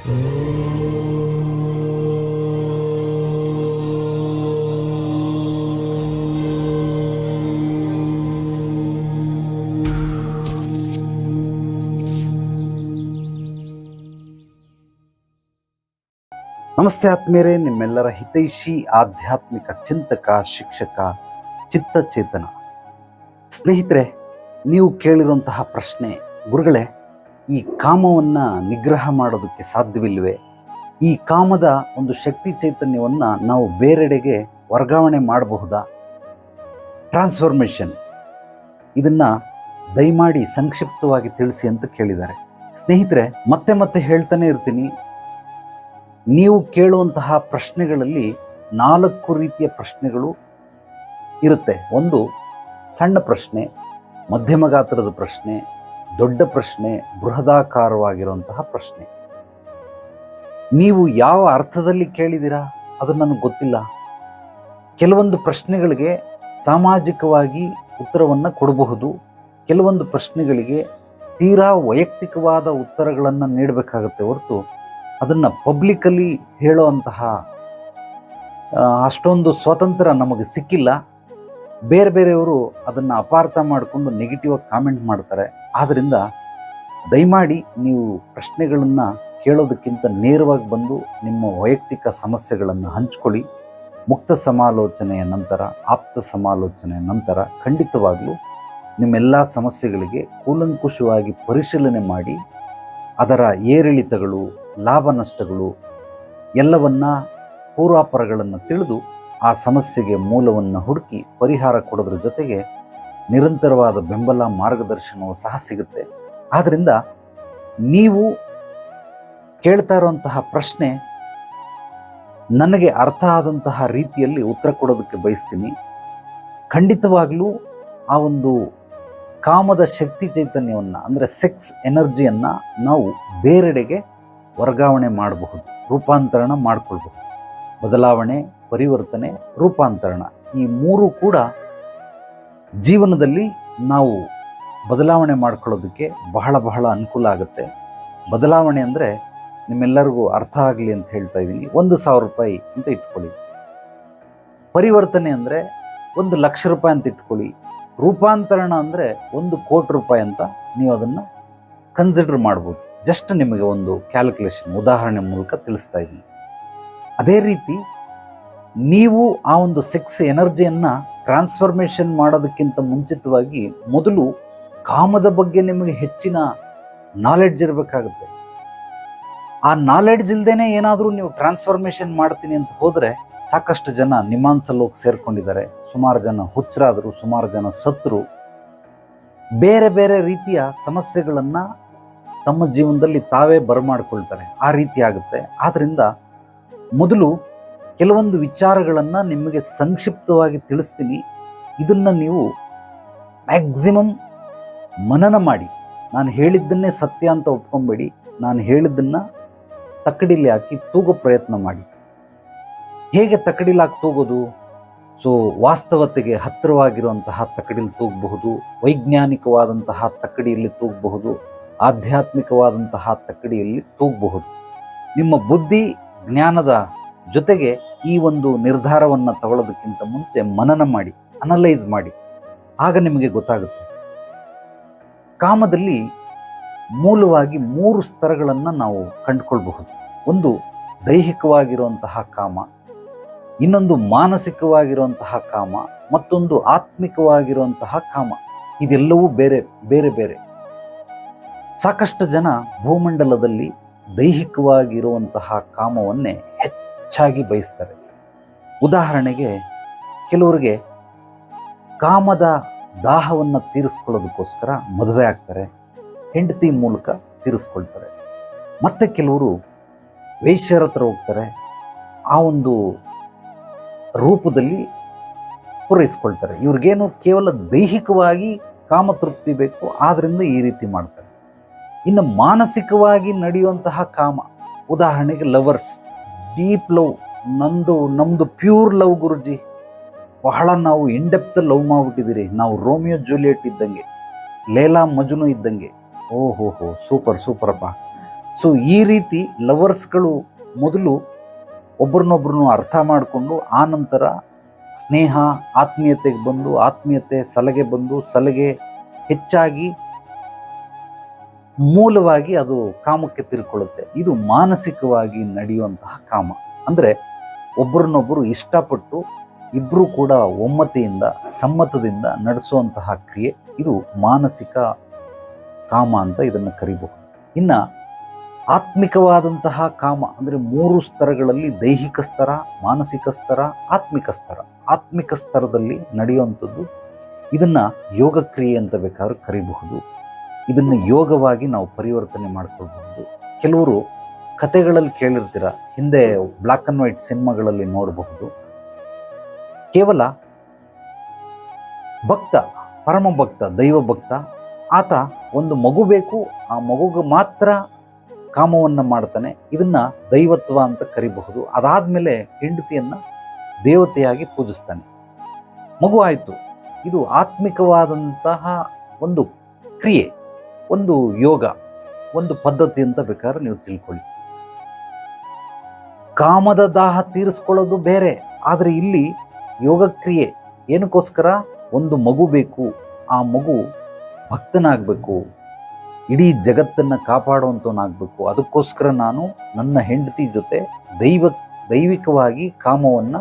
ನಮಸ್ತೆ ಆತ್ಮೀಯರೇ ನಿಮ್ಮೆಲ್ಲರ ಹಿತೈಷಿ ಆಧ್ಯಾತ್ಮಿಕ ಚಿಂತಕ ಶಿಕ್ಷಕ ಚಿತ್ತಚೇತನ. ಸ್ನೇಹಿತರೆ ನೀವು ಕೇಳಿರುವಂತಹ ಪ್ರಶ್ನೆ ಗುರುಗಳೇ ಈ ಕಾಮವನ್ನು ನಿಗ್ರಹ ಮಾಡೋದಕ್ಕೆ ಸಾಧ್ಯವಿಲ್ಲವೆ ಈ ಕಾಮದ ಒಂದು ಶಕ್ತಿ ಚೈತನ್ಯವನ್ನು ನಾವು ಬೇರೆಡೆಗೆ ವರ್ಗಾವಣೆ ಮಾಡಬಹುದಾ? ಟ್ರಾನ್ಸ್ಫಾರ್ಮೇಷನ್. ಇದನ್ನು ದಯಮಾಡಿ ಸಂಕ್ಷಿಪ್ತವಾಗಿ ತಿಳಿಸಿ ಅಂತ ಕೇಳಿದ್ದಾರೆ. ಸ್ನೇಹಿತರೆ, ಮತ್ತೆ ಮತ್ತೆ ಹೇಳ್ತಾನೆ ಇರ್ತೀನಿ. ನೀವು ಕೇಳುವಂತಹ ಪ್ರಶ್ನೆಗಳಲ್ಲಿ ನಾಲ್ಕು ರೀತಿಯ ಪ್ರಶ್ನೆಗಳು ಇರುತ್ತೆ. ಒಂದು ಸಣ್ಣ ಪ್ರಶ್ನೆ ಮಧ್ಯಮ ಗಾತ್ರದ ಪ್ರಶ್ನೆ ದೊಡ್ಡ ಪ್ರಶ್ನೆ, ಬೃಹದಾಕಾರವಾಗಿರುವಂತಹ ಪ್ರಶ್ನೆ. ನೀವು ಯಾವ ಅರ್ಥದಲ್ಲಿ ಕೇಳಿದಿರಾ ಅದು ನನಗೆ ಗೊತ್ತಿಲ್ಲ. ಕೆಲವೊಂದು ಪ್ರಶ್ನೆಗಳಿಗೆ ಸಾಮಾಜಿಕವಾಗಿ ಉತ್ತರವನ್ನು ಕೊಡಬಹುದು. ಕೆಲವೊಂದು ಪ್ರಶ್ನೆಗಳಿಗೆ ತೀರಾ ವೈಯಕ್ತಿಕವಾದ ಉತ್ತರಗಳನ್ನು ನೀಡಬೇಕಾಗತ್ತೆ ಹೊರತು ಅದನ್ನು ಪಬ್ಲಿಕಲಿ ಹೇಳುವಂತಹ ಅಷ್ಟೊಂದು ಸ್ವಾತಂತ್ರ್ಯ ನಮಗೆ ಸಿಕ್ಕಿಲ್ಲ. ಬೇರೆ ಬೇರೆಯವರು ಅದನ್ನು ಅಪಾರ್ಥ ಮಾಡಿಕೊಂಡು ನೆಗೆಟಿವಾಗಿ ಕಾಮೆಂಟ್ ಮಾಡ್ತಾರೆ. ಆದ್ದರಿಂದ ದಯಮಾಡಿ ನೀವು ಪ್ರಶ್ನೆಗಳನ್ನು ಕೇಳೋದಕ್ಕಿಂತ ನೇರವಾಗಿ ಬಂದು ನಿಮ್ಮ ವೈಯಕ್ತಿಕ ಸಮಸ್ಯೆಗಳನ್ನು ಹಂಚ್ಕೊಳ್ಳಿ. ಮುಕ್ತ ಸಮಾಲೋಚನೆಯ ನಂತರ, ಆಪ್ತ ಸಮಾಲೋಚನೆಯ ನಂತರ ಖಂಡಿತವಾಗಲೂ ನಿಮ್ಮೆಲ್ಲ ಸಮಸ್ಯೆಗಳಿಗೆ ಕೂಲಂಕುಷವಾಗಿ ಪರಿಶೀಲನೆ ಮಾಡಿ, ಅದರ ಏರಿಳಿತಗಳು, ಲಾಭ ನಷ್ಟಗಳು ಎಲ್ಲವನ್ನ ಪೂರ್ವಾಪರಗಳನ್ನು ತಿಳಿದು ಆ ಸಮಸ್ಯೆಗೆ ಮೂಲವನ್ನು ಹುಡುಕಿ ಪರಿಹಾರ ಕೊಡೋದ್ರ ಜೊತೆಗೆ ನಿರಂತರವಾದ ಬೆಂಬಲ ಮಾರ್ಗದರ್ಶನವು ಸಹ ಸಿಗುತ್ತೆ. ಆದ್ದರಿಂದ ನೀವು ಕೇಳ್ತಾ ಇರುವಂತಹ ಪ್ರಶ್ನೆ ನನಗೆ ಅರ್ಥ ಆದಂತಹ ರೀತಿಯಲ್ಲಿ ಉತ್ತರ ಕೊಡೋದಕ್ಕೆ ಬಯಸ್ತೀನಿ. ಖಂಡಿತವಾಗಲೂ ಆ ಒಂದು ಕಾಮದ ಶಕ್ತಿ ಚೈತನ್ಯವನ್ನು, ಅಂದರೆ ಸೆಕ್ಸ್ ಎನರ್ಜಿಯನ್ನು ನಾವು ಬೇರೆಡೆಗೆ ವರ್ಗಾವಣೆ ಮಾಡಬಹುದು, ರೂಪಾಂತರಣ ಮಾಡಿಕೊಳ್ಬಹುದು. ಬದಲಾವಣೆ, ಪರಿವರ್ತನೆ, ರೂಪಾಂತರಣ ಈ ಮೂರು ಕೂಡ ಜೀವನದಲ್ಲಿ ನಾವು ಬದಲಾವಣೆ ಮಾಡ್ಕೊಳ್ಳೋದಕ್ಕೆ ಬಹಳ ಬಹಳ ಅನುಕೂಲ ಆಗುತ್ತೆ. ಬದಲಾವಣೆ ಅಂದರೆ ನಿಮ್ಮೆಲ್ಲರಿಗೂ ಅರ್ಥ ಆಗಲಿ ಅಂತ ಹೇಳ್ತಾ ಇದ್ದೀನಿ. ಒಂದು ಸಾವಿರ ರೂಪಾಯಿ ಅಂತ ಇಟ್ಕೊಳ್ಳಿ. ಪರಿವರ್ತನೆ ಅಂದರೆ ಒಂದು ಲಕ್ಷ ರೂಪಾಯಿ ಅಂತ ಇಟ್ಕೊಳ್ಳಿ. ರೂಪಾಂತರಣ ಅಂದರೆ ಒಂದು ಕೋಟಿ ರೂಪಾಯಿ ಅಂತ ನೀವು ಅದನ್ನು ಕನ್ಸಿಡರ್ ಮಾಡ್ಬೋದು. ಜಸ್ಟ್ ನಿಮಗೆ ಒಂದು ಕ್ಯಾಲ್ಕುಲೇಷನ್ ಉದಾಹರಣೆ ಮೂಲಕ ತಿಳಿಸ್ತಾ ಇದ್ದೀನಿ. ಅದೇ ರೀತಿ ನೀವು ಆ ಒಂದು ಸೆಕ್ಸ್ ಎನರ್ಜಿಯನ್ನು ಟ್ರಾನ್ಸ್ಫಾರ್ಮೇಷನ್ ಮಾಡೋದಕ್ಕಿಂತ ಮುಂಚಿತವಾಗಿ ಮೊದಲು ಕಾಮದ ಬಗ್ಗೆ ನಿಮಗೆ ಹೆಚ್ಚಿನ ನಾಲೆಡ್ಜ್ ಇರಬೇಕಾಗುತ್ತೆ. ಆ ನಾಲೆಡ್ಜ್ ಇಲ್ದೇನೆ ಏನಾದರೂ ನೀವು ಟ್ರಾನ್ಸ್ಫಾರ್ಮೇಷನ್ ಮಾಡ್ತೀನಿ ಅಂತ ಹೋದರೆ ಸಾಕಷ್ಟು ಜನ ನಿಮಾನ್ಸಲ್ಲಿ ಹೋಗಿ ಸೇರ್ಕೊಂಡಿದ್ದಾರೆ. ಸುಮಾರು ಜನ ಹುಚ್ಚರಾದರು ಸುಮಾರು ಜನ ಸತ್ರು. ಬೇರೆ ಬೇರೆ ರೀತಿಯ ಸಮಸ್ಯೆಗಳನ್ನು ತಮ್ಮ ಜೀವನದಲ್ಲಿ ತಾವೇ ಬರಮಾಡ್ಕೊಳ್ತಾರೆ. ಆ ರೀತಿ ಆಗುತ್ತೆ. ಆದ್ದರಿಂದ ಮೊದಲು ಕೆಲವೊಂದು ವಿಚಾರಗಳನ್ನು ನಿಮಗೆ ಸಂಕ್ಷಿಪ್ತವಾಗಿ ತಿಳಿಸ್ತೀನಿ. ಇದನ್ನು ನೀವು ಮ್ಯಾಕ್ಸಿಮಮ್ ಮನನ ಮಾಡಿ. ನಾನು ಹೇಳಿದ್ದನ್ನೇ ಸತ್ಯ ಅಂತ ಒಪ್ಕೊಂಬೇಡಿ. ನಾನು ಹೇಳಿದ್ದನ್ನು ತಕ್ಕಡಿಲಿ ಹಾಕಿ ತೂಗೋ ಪ್ರಯತ್ನ ಮಾಡಿ. ಹೇಗೆ ತಕ್ಕಡಿಲಿ ಹಾಕಿ ತೂಗೋದು? ಸೊ ವಾಸ್ತವತೆಗೆ ಹತ್ತಿರವಾಗಿರುವಂತಹ ತಕ್ಕಡಿಲಿ ತೂಗಬಹುದು, ವೈಜ್ಞಾನಿಕವಾದಂತಹ ತಕ್ಕಡಿಯಲ್ಲಿ ತೂಗಬಹುದು, ಆಧ್ಯಾತ್ಮಿಕವಾದಂತಹ ತಕ್ಕಡಿಯಲ್ಲಿ ತೂಗಬಹುದು. ನಿಮ್ಮ ಬುದ್ಧಿ, ಜ್ಞಾನದ ಜೊತೆಗೆ ಈ ಒಂದು ನಿರ್ಧಾರವನ್ನು ತಗೊಳ್ಳೋದಕ್ಕಿಂತ ಮುಂಚೆ ಮನನ ಮಾಡಿ ಅನಲೈಸ್ ಮಾಡಿ. ಆಗ ನಿಮಗೆ ಗೊತ್ತಾಗುತ್ತೆ. ಕಾಮದಲ್ಲಿ ಮೂಲವಾಗಿ ಮೂರು ಸ್ತರಗಳನ್ನು ನಾವು ಕಂಡುಕೊಳ್ಬಹುದು. ಒಂದು ದೈಹಿಕವಾಗಿರುವಂತಹ ಕಾಮ, ಇನ್ನೊಂದು ಮಾನಸಿಕವಾಗಿರುವಂತಹ ಕಾಮ, ಮತ್ತೊಂದು ಆತ್ಮಿಕವಾಗಿರುವಂತಹ ಕಾಮ. ಇದೆಲ್ಲವೂ ಬೇರೆ ಬೇರೆ ಬೇರೆ. ಸಾಕಷ್ಟು ಜನ ಭೂಮಂಡಲದಲ್ಲಿ ದೈಹಿಕವಾಗಿರುವಂತಹ ಕಾಮವನ್ನೇ ಹೆಚ್ಚಾಗಿ ಬಯಸ್ತಾರೆ. ಉದಾಹರಣೆಗೆ, ಕೆಲವರಿಗೆ ಕಾಮದ ದಾಹವನ್ನು ತೀರಿಸ್ಕೊಳ್ಳೋದಕ್ಕೋಸ್ಕರ ಮದುವೆ ಆಗ್ತಾರೆ, ಹೆಂಡತಿ ಮೂಲಕ ತೀರಿಸ್ಕೊಳ್ತಾರೆ. ಮತ್ತೆ ಕೆಲವರು ವೈಶ್ಯರ ಹತ್ರ ಹೋಗ್ತಾರೆ, ಆ ಒಂದು ರೂಪದಲ್ಲಿ ಪೂರೈಸ್ಕೊಳ್ತಾರೆ. ಇವ್ರಿಗೇನು ಕೇವಲ ದೈಹಿಕವಾಗಿ ಕಾಮತೃಪ್ತಿ ಬೇಕು ಆದ್ದರಿಂದ ಈ ರೀತಿ ಮಾಡ್ತಾರೆ. ಇನ್ನು ಮಾನಸಿಕವಾಗಿ ನಡೆಯುವಂತಹ ಕಾಮ, ಉದಾಹರಣೆಗೆ ಲವರ್ಸ್. ಡೀಪ್ ಲವ್, ನಂದು ನಮ್ಮದು ಪ್ಯೂರ್ ಲವ್ ಗುರುಜಿ. ಬಹಳ ನಾವು ಇಂಡೆಪ್ತ್ ಲವ್ ಮಾಡ್ಬಿಟ್ಟಿದ್ದೀರಿ. ನಾವು ರೋಮಿಯೋ ಜೂಲಿಯೆಟ್ ಇದ್ದಂಗೆ, ಲೇಲಾ ಮಜುನು ಇದ್ದಂಗೆ. ಓಹೋ ಹೋ ಸೂಪರ್ ಸೂಪರಪ್ಪ ಸೊ ಈ ರೀತಿ ಲವರ್ಸ್ಗಳು ಮೊದಲು ಒಬ್ರನ್ನೊಬ್ರನ್ನು ಅರ್ಥ ಮಾಡಿಕೊಂಡು ಆ ನಂತರ ಸ್ನೇಹ, ಆತ್ಮೀಯತೆಗೆ ಬಂದು, ಆತ್ಮೀಯತೆ, ಸಲಗೆ ಬಂದು, ಸಲಗೆ ಹೆಚ್ಚಾಗಿ ಮೂಲವಾಗಿ ಅದು ಕಾಮಕ್ಕೆ ತಿರ್ಕೊಳ್ಳುತ್ತೆ. ಇದು ಮಾನಸಿಕವಾಗಿ ನಡೆಯುವಂತಹ ಕಾಮ. ಅಂದರೆ ಒಬ್ಬರನ್ನೊಬ್ಬರು ಇಷ್ಟಪಟ್ಟು ಇಬ್ಬರು ಕೂಡ ಒಮ್ಮತೆಯಿಂದ, ಸಮ್ಮತದಿಂದ ನಡೆಸುವಂತಹ ಕ್ರಿಯೆ. ಇದು ಮಾನಸಿಕ ಕಾಮ ಅಂತ ಇದನ್ನು ಕರಿಬಹುದು. ಇನ್ನು ಆತ್ಮಿಕವಾದಂತಹ ಕಾಮ ಅಂದರೆ ಮೂರು ಸ್ತರಗಳಲ್ಲಿ ದೈಹಿಕ ಸ್ತರ, ಮಾನಸಿಕ ಸ್ತರ, ಆತ್ಮಿಕ ಸ್ತರ. ಆತ್ಮಿಕ ಸ್ತರದಲ್ಲಿ ನಡೆಯುವಂಥದ್ದು ಇದನ್ನು ಯೋಗಕ್ರಿಯೆ ಅಂತ ಬೇಕಾದ್ರೂ ಕರಿಬಹುದು. ಇದನ್ನು ಯೋಗವಾಗಿ ನಾವು ಪರಿವರ್ತನೆ ಮಾಡ್ಕೊಳ್ಬಹುದು. ಕೆಲವರು ಕತೆಗಳಲ್ಲಿ ಕೇಳಿರ್ತೀರ, ಹಿಂದೆ ಬ್ಲ್ಯಾಕ್ ಆ್ಯಂಡ್ ವೈಟ್ ಸಿನಿಮಾಗಳಲ್ಲಿ ನೋಡಬಹುದು. ಕೇವಲ ಭಕ್ತ, ಪರಮ ಭಕ್ತ, ದೈವ ಭಕ್ತ, ಆತ ಒಂದು ಮಗು ಬೇಕು, ಆ ಮಗುಗೆ ಮಾತ್ರ ಕಾಮವನ್ನು ಮಾಡ್ತಾನೆ. ಇದನ್ನು ದೈವತ್ವ ಅಂತ ಕರಿಬಹುದು. ಅದಾದ್ಮೇಲೆ ಹೆಂಡತಿಯನ್ನು ದೇವತೆಯಾಗಿ ಪೂಜಿಸ್ತಾನೆ. ಮಗು ಆಯಿತು. ಇದು ಆತ್ಮಿಕವಾದಂತಹ ಒಂದು ಕ್ರಿಯೆ. ಒಂದು ಯೋಗ, ಒಂದು ಪದ್ಧತಿ ಅಂತ ಬೇಕಾದ್ರೆ ನೀವು ತಿಳ್ಕೊಳ್ಳಿ. ಕಾಮದ ದಾಹ ತೀರಿಸ್ಕೊಳ್ಳೋದು ಬೇರೆ, ಆದರೆ ಇಲ್ಲಿ ಯೋಗಕ್ರಿಯೆ ಏನಕ್ಕೋಸ್ಕರ? ಒಂದು ಮಗು ಬೇಕು, ಆ ಮಗು ಭಕ್ತನಾಗಬೇಕು, ಇಡೀ ಜಗತ್ತನ್ನು ಕಾಪಾಡುವಂಥವನಾಗಬೇಕು ಅದಕ್ಕೋಸ್ಕರ ನಾನು ನನ್ನ ಹೆಂಡತಿ ಜೊತೆ ದೈವ, ದೈವಿಕವಾಗಿ ಕಾಮವನ್ನು,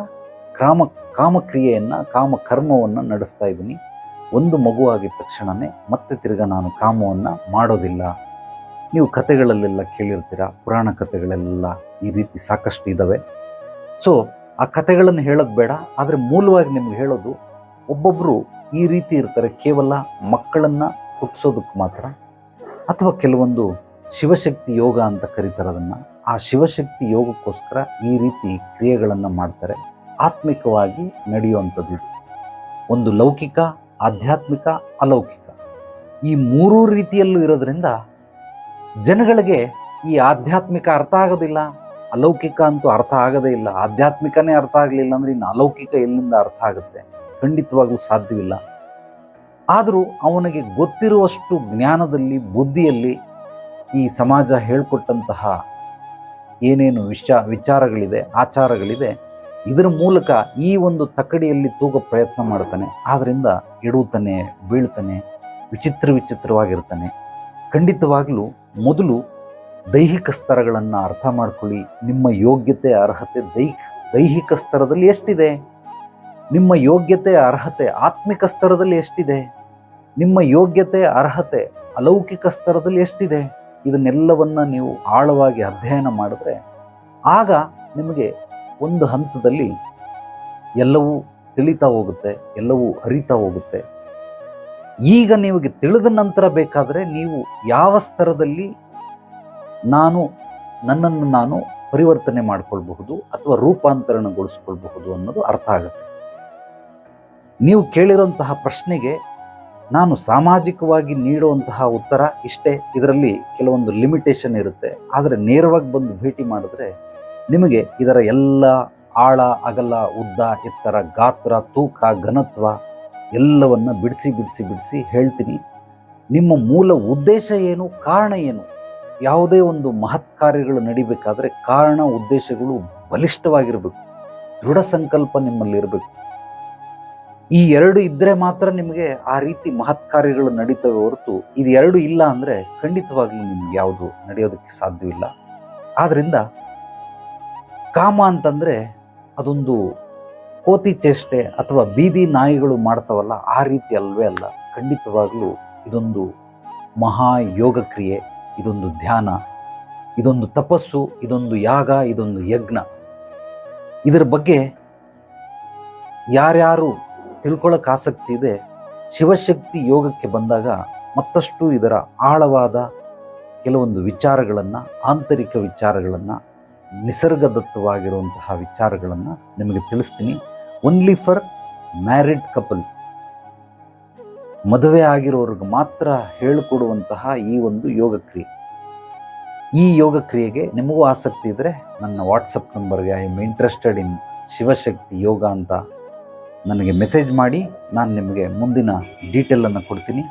ಕಾಮ, ಕಾಮಕ್ರಿಯೆಯನ್ನು ಕಾಮ ಕರ್ಮವನ್ನು ನಡೆಸ್ತಾ ಇದ್ದೀನಿ. ಒಂದು ಮಗುವಾಗಿದ್ದ ತಕ್ಷಣವೇ ಮತ್ತೆ ತಿರ್ಗ ನಾನು ಕಾಮವನ್ನು ಮಾಡೋದಿಲ್ಲ. ನೀವು ಕತೆಗಳಲ್ಲೆಲ್ಲ ಕೇಳಿರ್ತೀರ? ಪುರಾಣ ಕಥೆಗಳೆಲ್ಲ ಈ ರೀತಿ ಸಾಕಷ್ಟು ಇದ್ದಾವೆ ಸೊ ಆ ಕತೆಗಳನ್ನು ಹೇಳೋದು ಬೇಡ. ಆದರೆ ಮೂಲವಾಗಿ ನಿಮ್ಗೆ ಹೇಳೋದು ಒಬ್ಬೊಬ್ಬರು ಈ ರೀತಿ ಇರ್ತಾರೆ. ಕೇವಲ ಮಕ್ಕಳನ್ನು ಹುಟ್ಟಿಸೋದಕ್ಕೆ ಮಾತ್ರ ಅಥವಾ ಕೆಲವೊಂದು ಶಿವಶಕ್ತಿ ಯೋಗ ಅಂತ ಕರೀತಾರೆ ಅದನ್ನು. ಆ ಶಿವಶಕ್ತಿ ಯೋಗಕ್ಕೋಸ್ಕರ ಈ ರೀತಿ ಕ್ರಿಯೆಗಳನ್ನು ಮಾಡ್ತಾರೆ. ಆತ್ಮಿಕವಾಗಿ ನಡೆಯುವಂಥದ್ದು. ಒಂದು ಲೌಕಿಕ ಆಧ್ಯಾತ್ಮಿಕ ಅಲೌಕಿಕ. ಈ ಮೂರೂ ರೀತಿಯಲ್ಲೂ ಇರೋದ್ರಿಂದ ಜನಗಳಿಗೆ ಈ ಆಧ್ಯಾತ್ಮಿಕ ಅರ್ಥ ಆಗೋದಿಲ್ಲ. ಅಲೌಕಿಕ ಅಂತೂ ಅರ್ಥ ಆಗೋದೇ ಇಲ್ಲ. ಆಧ್ಯಾತ್ಮಿಕನೇ ಅರ್ಥ ಆಗಲಿಲ್ಲ ಅಂದ್ರೆ ಇನ್ನು ಅಲೌಕಿಕ ಎಲ್ಲಿಂದ ಅರ್ಥ ಆಗುತ್ತೆ? ಖಂಡಿತವಾಗ್ಲೂ ಸಾಧ್ಯವಿಲ್ಲ. ಆದರೂ ಅವನಿಗೆ ಗೊತ್ತಿರುವಷ್ಟು ಜ್ಞಾನದಲ್ಲಿ, ಬುದ್ಧಿಯಲ್ಲಿ ಈ ಸಮಾಜ ಹೇಳ್ಕೊಟ್ಟಂತಹ ಏನೇನು ವಿಷ, ವಿಚಾರಗಳಿದೆ, ಆಚಾರಗಳಿದೆ, ಇದರ ಮೂಲಕ ಈ ಒಂದು ತಕ್ಕಡಿಯಲ್ಲಿ ತೂಗ ಪ್ರಯತ್ನ ಮಾಡ್ತಾನೆ. ಆದ್ರಿಂದ ಎಡುತ್ತಾನೆ ಬೀಳ್ತಾನೆ, ವಿಚಿತ್ರ ವಿಚಿತ್ರವಾಗಿರ್ತಾನೆ. ಖಂಡಿತವಾಗಲೂ ಮೊದಲು ದೈಹಿಕ ಸ್ತರಗಳನ್ನು ಅರ್ಥ ಮಾಡ್ಕೊಳ್ಳಿ. ನಿಮ್ಮ ಯೋಗ್ಯತೆ, ಅರ್ಹತೆ ದೈ ದೈಹಿಕ ಸ್ತರದಲ್ಲಿ ಎಷ್ಟಿದೆ? ನಿಮ್ಮ ಯೋಗ್ಯತೆ, ಅರ್ಹತೆ ಆತ್ಮಿಕ ಸ್ತರದಲ್ಲಿ ಎಷ್ಟಿದೆ? ನಿಮ್ಮ ಯೋಗ್ಯತೆ, ಅರ್ಹತೆ ಅಲೌಕಿಕ ಸ್ತರದಲ್ಲಿ ಎಷ್ಟಿದೆ? ಇದನ್ನೆಲ್ಲವನ್ನು ನೀವು ಆಳವಾಗಿ ಅಧ್ಯಯನ ಮಾಡಿದ್ರೆ ಆಗ ನಿಮಗೆ ಒಂದು ಹಂತದಲ್ಲಿ ಎಲ್ಲವೂ ತಿಳಿತಾ ಹೋಗುತ್ತೆ, ಎಲ್ಲವೂ ಅರಿತಾ ಹೋಗುತ್ತೆ. ಈಗ ನಿಮಗೆ ತಿಳಿದ ನಂತರ ಬೇಕಾದರೆ ನೀವು ಯಾವ ಸ್ತರದಲ್ಲಿ ನಾನು, ನನ್ನನ್ನು ನಾನು ಪರಿವರ್ತನೆ ಮಾಡಿಕೊಳ್ಬಹುದು ಅಥವಾ ರೂಪಾಂತರಣಗೊಳಿಸ್ಕೊಳ್ಬಹುದು ಅನ್ನೋದು ಅರ್ಥ ಆಗುತ್ತೆ. ನೀವು ಕೇಳಿರುವಂತಹ ಪ್ರಶ್ನೆಗೆ ನಾನು ಸಾಮಾಜಿಕವಾಗಿ ನೀಡುವಂತಹ ಉತ್ತರ ಇಷ್ಟೇ, ಇದರಲ್ಲಿ ಕೆಲವೊಂದು ಲಿಮಿಟೇಷನ್ ಇರುತ್ತೆ. ಆದರೆ ನೇರವಾಗಿ ಬಂದು ಭೇಟಿ ಮಾಡಿದ್ರೆ ನಿಮಗೆ ಇದರ ಎಲ್ಲ ಆಳ, ಅಗಲ, ಉದ್ದ, ಎತ್ತರ, ಗಾತ್ರ, ತೂಕ, ಘನತ್ವ ಎಲ್ಲವನ್ನು ಬಿಡಿಸಿ ಬಿಡಿಸಿ ಬಿಡಿಸಿ ಹೇಳ್ತೀನಿ. ನಿಮ್ಮ ಮೂಲ ಉದ್ದೇಶ ಏನು, ಕಾರಣ ಏನು? ಯಾವುದೇ ಒಂದು ಮಹತ್ ಕಾರ್ಯಗಳು ನಡಿಬೇಕಾದ್ರೆ ಕಾರಣ, ಉದ್ದೇಶಗಳು ಬಲಿಷ್ಠವಾಗಿರಬೇಕು. ದೃಢ ಸಂಕಲ್ಪ ನಿಮ್ಮಲ್ಲಿ ಇರಬೇಕು. ಈ ಎರಡು ಇದ್ರೆ ಮಾತ್ರ ನಿಮಗೆ ಆ ರೀತಿ ಮಹತ್ ಕಾರ್ಯಗಳು ನಡೀತವೆ ಹೊರತು ಇದು ಎರಡು ಇಲ್ಲ ಅಂದ್ರೆ ಖಂಡಿತವಾಗ್ಲೂ ನಿಮ್ಗೆ ಯಾವುದು ನಡೆಯೋದಕ್ಕೆ ಸಾಧ್ಯವಿಲ್ಲ. ಆದ್ದರಿಂದ ಕಾಮ ಅಂತಂದ್ರೆ ಅದೊಂದು ಕೋತಿ ಚೇಷ್ಟೆ ಅಥವಾ ಬೀದಿ ನಾಯಿಗಳು ಮಾಡ್ತಾವಲ್ಲ, ಆ ರೀತಿ ಅಲ್ವೇ ಅಲ್ಲ. ಖಂಡಿತವಾಗಲೂ ಇದೊಂದು ಮಹಾ ಯೋಗ ಕ್ರಿಯೆ, ಇದೊಂದು ಧ್ಯಾನ, ಇದೊಂದು ತಪಸ್ಸು, ಇದೊಂದು ಯಾಗ, ಇದೊಂದು ಯಜ್ಞ. ಇದರ ಬಗ್ಗೆ ಯಾರ್ಯಾರು ತಿಳ್ಕೊಳ್ಳೋಕೆ ಆಸಕ್ತಿ ಇದೆ, ಶಿವಶಕ್ತಿ ಯೋಗಕ್ಕೆ ಬಂದಾಗ ಮತ್ತಷ್ಟು ಇದರ ಆಳವಾದ ಕೆಲವೊಂದು ವಿಚಾರಗಳನ್ನು, ಆಂತರಿಕ ವಿಚಾರಗಳನ್ನು ನಿಸರ್ಗದತ್ತವಾಗಿರುವಂತಹ ವಿಚಾರಗಳನ್ನು ನಿಮಗೆ ತಿಳಿಸ್ತೀನಿ. ಓನ್ಲಿ ಫಾರ್ ಮ್ಯಾರಿಡ್ ಕಪಲ್ ಮದುವೆ ಆಗಿರೋರಿಗೆ ಮಾತ್ರ ಹೇಳಿಕೊಡುವಂತಹ ಈ ಒಂದು ಯೋಗ ಕ್ರಿಯೆ ಈ ಯೋಗ ಕ್ರಿಯೆಗೆ ನಿಮಗೂ ಆಸಕ್ತಿ ಇದ್ದರೆ ನನ್ನ ವಾಟ್ಸಪ್ ನಂಬರ್ಗೆ I am interested in Shivashakti yoga ಅಂತ ನನಗೆ ಮೆಸೇಜ್ ಮಾಡಿ, ನಾನು ನಿಮಗೆ ಮುಂದಿನ ಡೀಟೇಲನ್ನು ಕೊಡ್ತೀನಿ.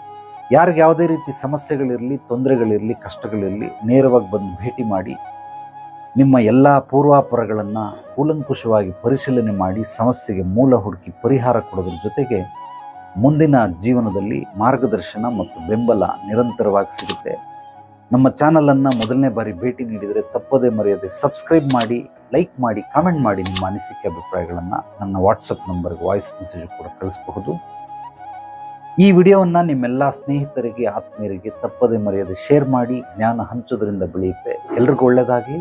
ಯಾರಿಗೆ ಯಾವುದೇ ರೀತಿ ಸಮಸ್ಯೆಗಳಿರಲಿ, ತೊಂದರೆಗಳಿರಲಿ, ಕಷ್ಟಗಳಿರಲಿ, ನೇರವಾಗಿ ಬಂದು ಭೇಟಿ ಮಾಡಿ ನಿಮ್ಮ ಎಲ್ಲ ಪೂರ್ವಾಪರಗಳನ್ನು ಕೂಲಂಕುಷವಾಗಿ ಪರಿಶೀಲನೆ ಮಾಡಿ ಸಮಸ್ಯೆಗೆ ಮೂಲ ಹುಡುಕಿ ಪರಿಹಾರ ಕೊಡೋದ್ರ ಜೊತೆಗೆ ಮುಂದಿನ ಜೀವನದಲ್ಲಿ ಮಾರ್ಗದರ್ಶನ ಮತ್ತು ಬೆಂಬಲ ನಿರಂತರವಾಗಿ ಸಿಗುತ್ತೆ. ನಮ್ಮ ಚಾನಲನ್ನು ಮೊದಲನೇ ಬಾರಿ ಭೇಟಿ ನೀಡಿದರೆ ತಪ್ಪದೇ ಮರೆಯದೆ ಸಬ್ಸ್ಕ್ರೈಬ್ ಮಾಡಿ, ಲೈಕ್ ಮಾಡಿ, ಕಾಮೆಂಟ್ ಮಾಡಿ ನಿಮ್ಮ ಅನಿಸಿಕೆ ಅಭಿಪ್ರಾಯಗಳನ್ನು ನನ್ನ ವಾಟ್ಸಪ್ ನಂಬರ್ಗೆ ವಾಯ್ಸ್ ಮೆಸೇಜ್ ಕೂಡ ಕಳಿಸಬಹುದು. ಈ ವಿಡಿಯೋವನ್ನು ನಿಮ್ಮೆಲ್ಲ ಸ್ನೇಹಿತರಿಗೆ, ಆತ್ಮೀಯರಿಗೆ ತಪ್ಪದೇ ಮರೆಯದೆ ಶೇರ್ ಮಾಡಿ, ಜ್ಞಾನ ಹಂಚೋದರಿಂದ ಬೆಳೆಯುತ್ತೆ. ಎಲ್ರಿಗೂ ಒಳ್ಳೆಯದಾಗಲಿ